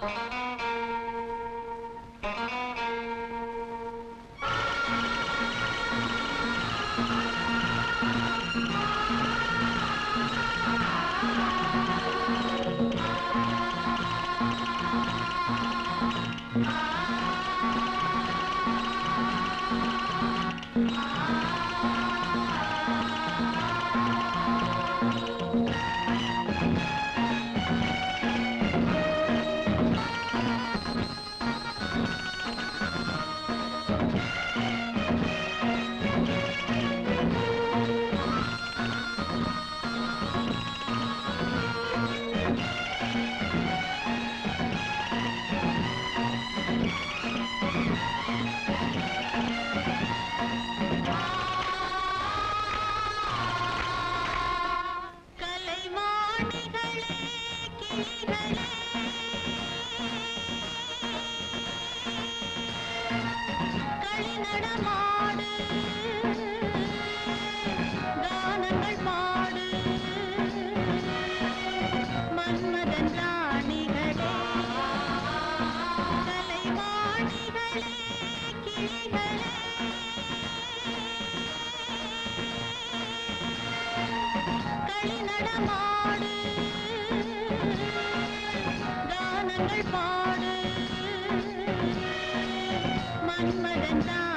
Bye. and I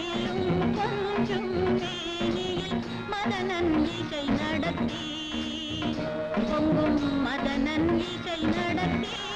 வெயிலும் கொஞ்சம் வெயில் மத நன்றிகை நடத்தி. பொங்கும் மத நடத்தி.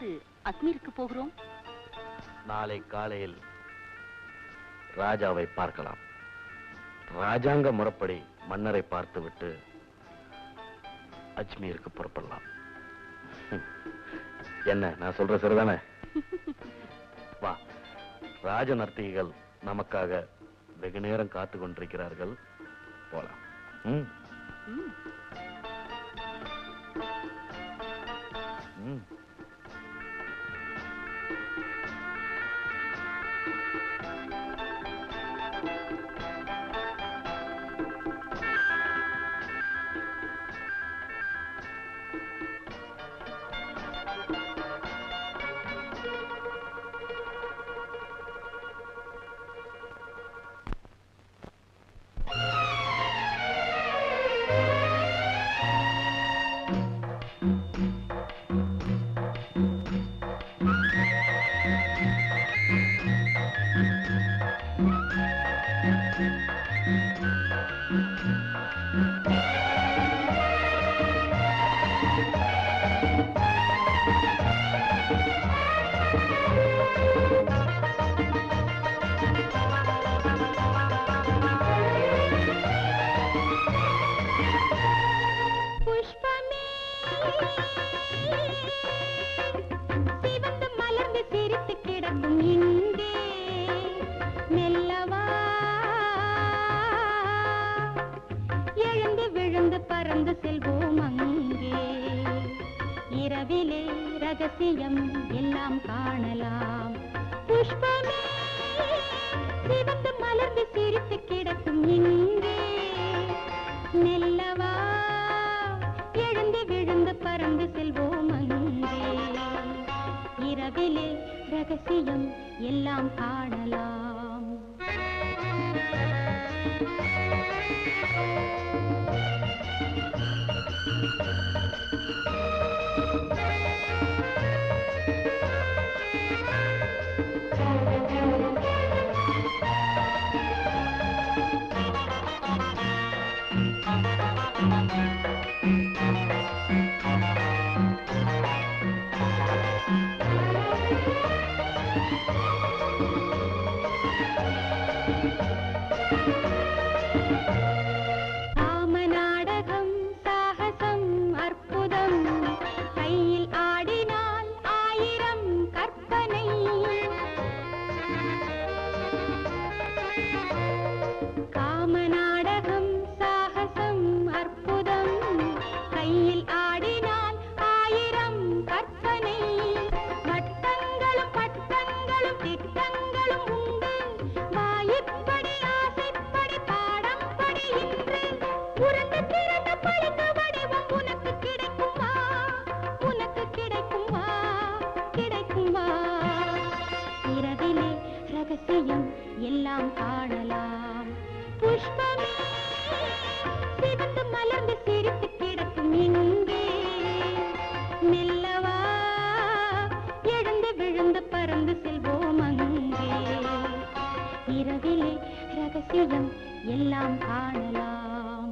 எப்போது அக்மீருக்கு போகிறோம்? நாளை காலையில் ராஜாவை பார்க்கலாம். ராஜாங்க முறைப்படி மன்னரை பார்த்துவிட்டு அஜ்மீருக்கு புறப்படலாம். என்ன நான் சொல்ற சரிதானே? வா. ராஜ நர்த்தகிகள் நமக்காக வெகு நேரம் காத்து கொண்டிருக்கிறார்கள். போலாம். ம். ம், வந்து மலர்ந்து சிரித்து கிடக்கும் இங்கே மெல்லவா எழுந்து விழுந்து பறந்து செல்வோம் அங்கே இரவிலே ரகசியம் எல்லாம் காணலாம் ரகசியம் எல்லாம் காணலாம். புஷ்பமே சிவந்து மலர்ந்து சிரித்து கிடக்கும் இங்கே. மெல்லவா எழுந்து விழுந்து பறந்து செல்வோம் அங்கே. இரவிலே ரகசியம் எல்லாம் காணலாம்.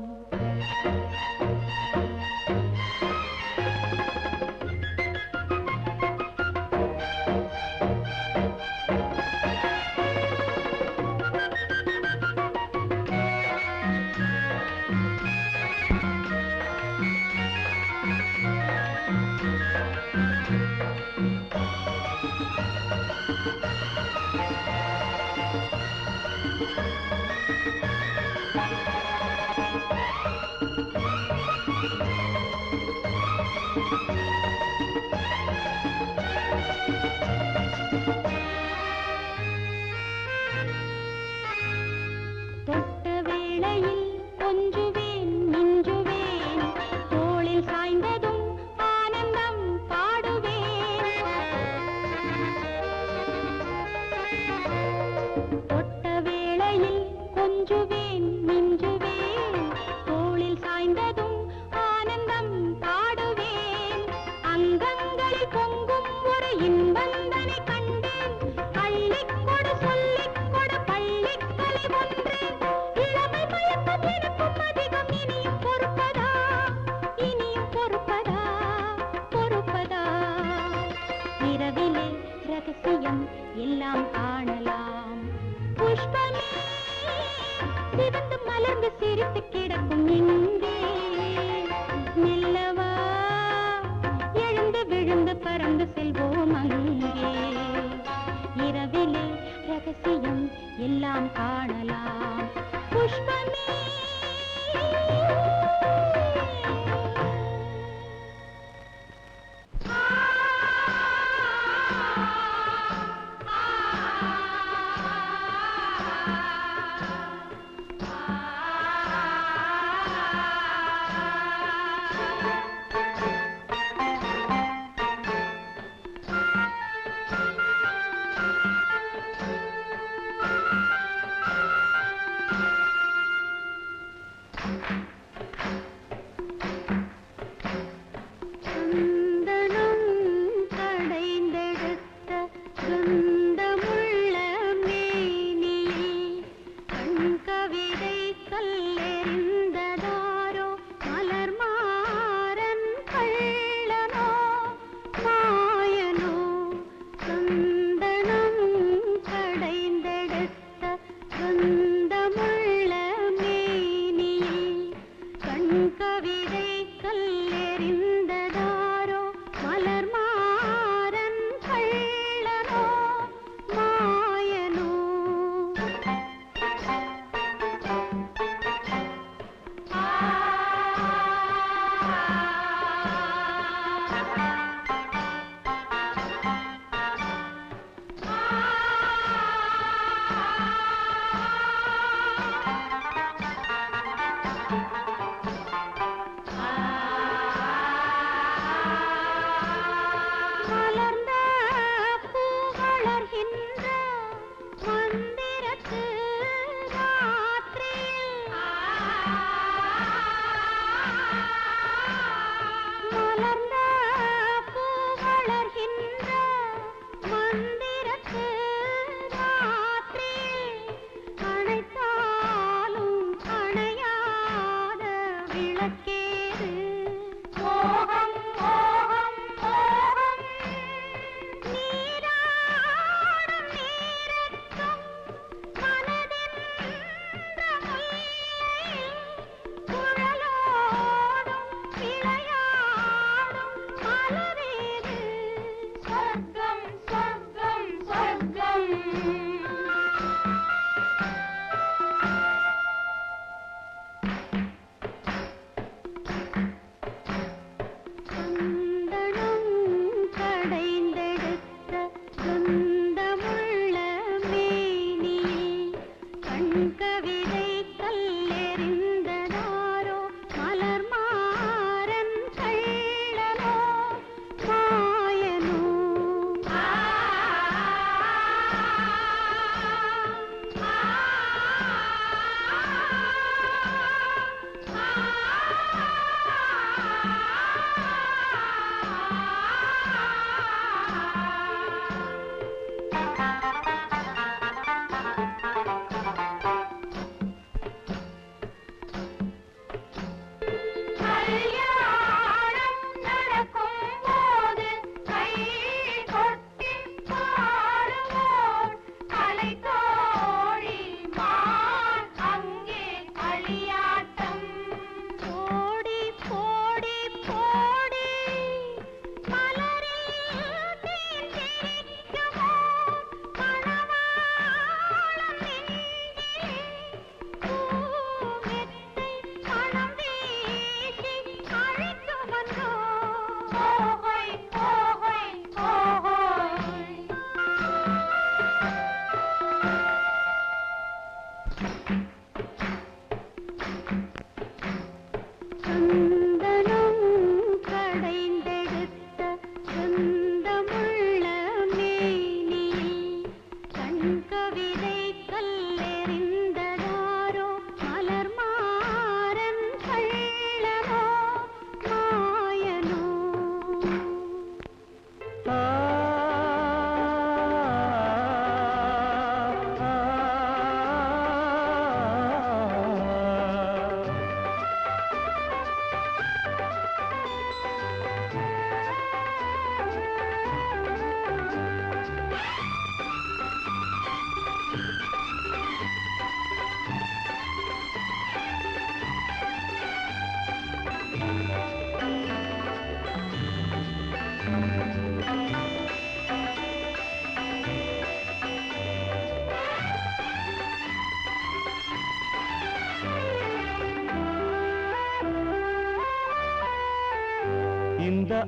Thank you.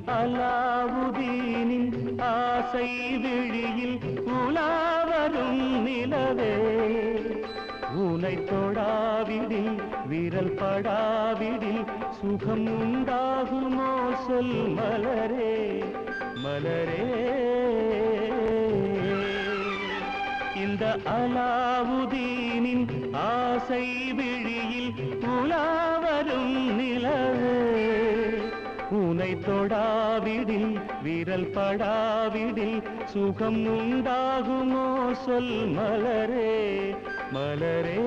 அலாவுதீனின் ஆசை விழியில் உலாவரும் நிலவே. உனை தொடாவிடில் விரல் படாவிடில் சுகம் உண்டாகுமோ சொல் மலரே மலரே. இந்த அலாவுதீனின் ஆசை விழி உனை தொடாவிடில் விரல் படாவிடில் சுகம் உண்டாகுமோ சொல் மலரே மலரே.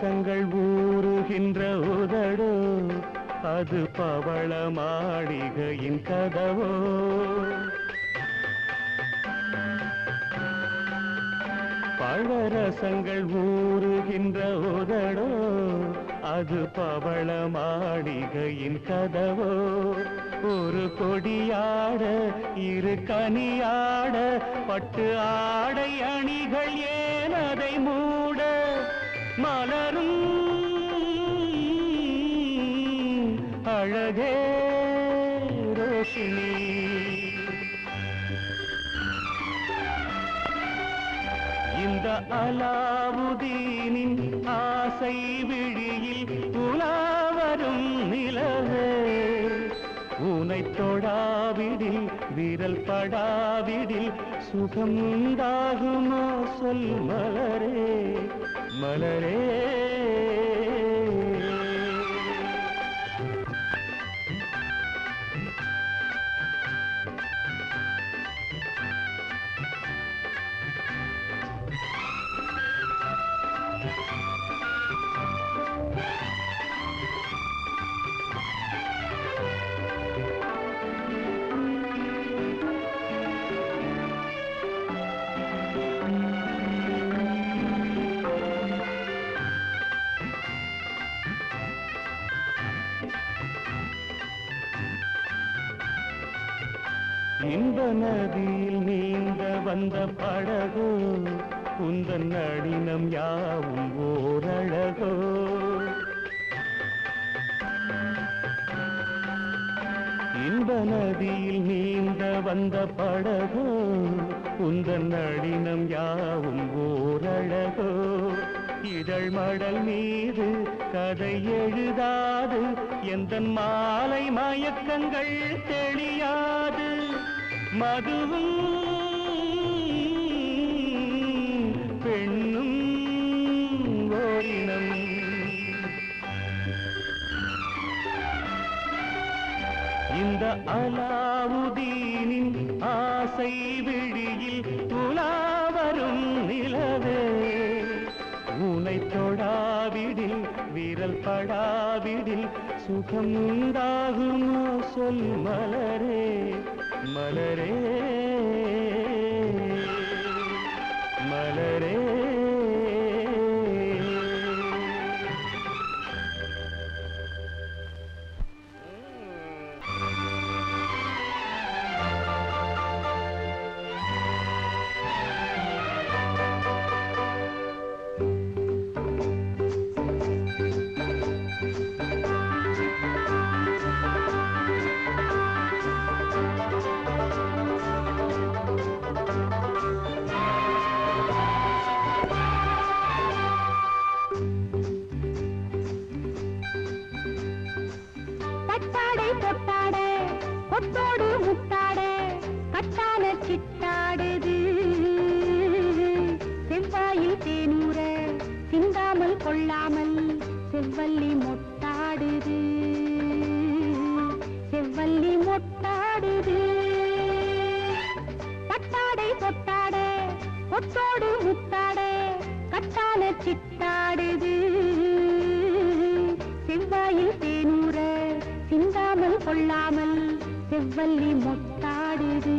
பாசங்கள் ஊறுகின்ற உதடோ அது பவள மாளிகையின் கதவோ. பழரசங்கள் ஊறுகின்ற உதடோ அது பவள மாளிகையின் கதவோ. ஒரு கொடியாட இரு கனியாட பட்டு ஆடை அணிகள் ஏன் அதை மூ மலரும் அழகே ரோஷினி. இந்த அலாவுதீனின் ஆசை விழியில் உலாவரும் நிலவே. உனை தொடாவிடில் விரல் படாவிடில் சுகம் உண்டாகுமா சொல் மலரே. மலரே இன்ப நதியில் நீந்த வந்த படகோ உந்தன் நடினம் யாவும் ஓரழகோ. இன்ப நதியில் நீந்த வந்த படகோ உந்தன் நடினம் யாவும் ஓரழகோ. இதழ் மடல் மீது கதை எழுதாது எந்த மாலை மயக்கங்கள் தெளியாது மதுவும் பெண்ணும் ஓரினம். இந்த அலாவுதீனின் ஆசை விழியில் உலாவரும் நிலவே. உனை தொடாவிடில் விரல் படாவிடில் சுகம் உண்டாகுமோ சொல் மலரே. மலரே செவ்வாயில் தேனூர சிந்தாமல் கொள்ளாமல் செவ்வல்லி மொட்டாடுது